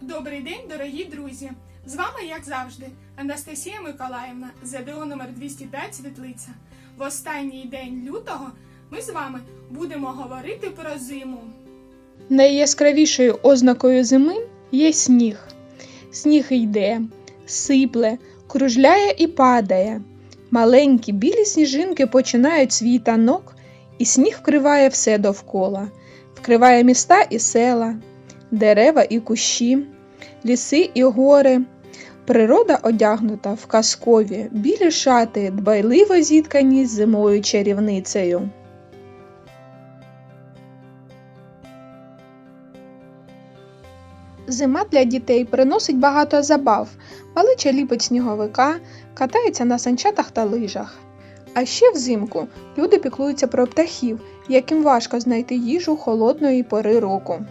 Добрий день, дорогі друзі! З вами, як завжди, Анастасія Миколаївна, ЗДО номер 205 Світлиця. В останній день лютого ми з вами будемо говорити про зиму. Найяскравішою ознакою зими є сніг. Сніг йде, сипле, кружляє і падає. Маленькі білі сніжинки починають свій танок, і сніг вкриває все довкола, вкриває міста і села, дерева і кущі, ліси і гори. Природа одягнута в казкові білі шати, дбайливо зіткані з зимою чарівницею. Зима для дітей приносить багато забав. Малича ліпить сніговика, катається на санчатах та лижах. А ще взимку люди піклуються про птахів, яким важко знайти їжу холодної пори року.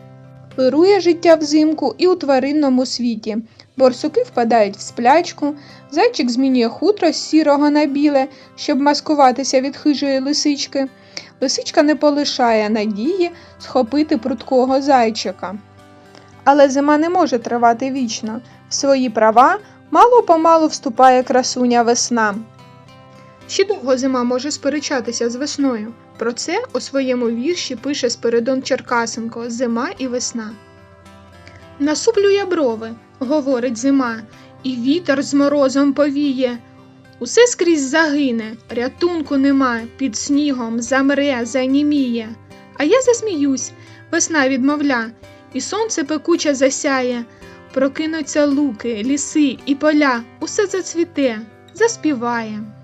Вирує життя взимку і у тваринному світі. Борсуки впадають в сплячку, зайчик змінює хутро з сірого на біле, щоб маскуватися від хижої лисички. Лисичка не полишає надії схопити прудкого зайчика. Але зима не може тривати вічно. В свої права мало помалу вступає красуня весна. Ще довго зима може сперечатися з весною. Про це у своєму вірші пише Спиридон Черкасенко Зима і весна. Насуплю я брови, говорить зима, і вітер з морозом повіє. Усе скрізь загине, рятунку нема, під снігом замре, заніміє. А я засміюсь, весна відмовля, і сонце пекуче засяє, прокинуться луки, ліси і поля, усе зацвіте, заспіває.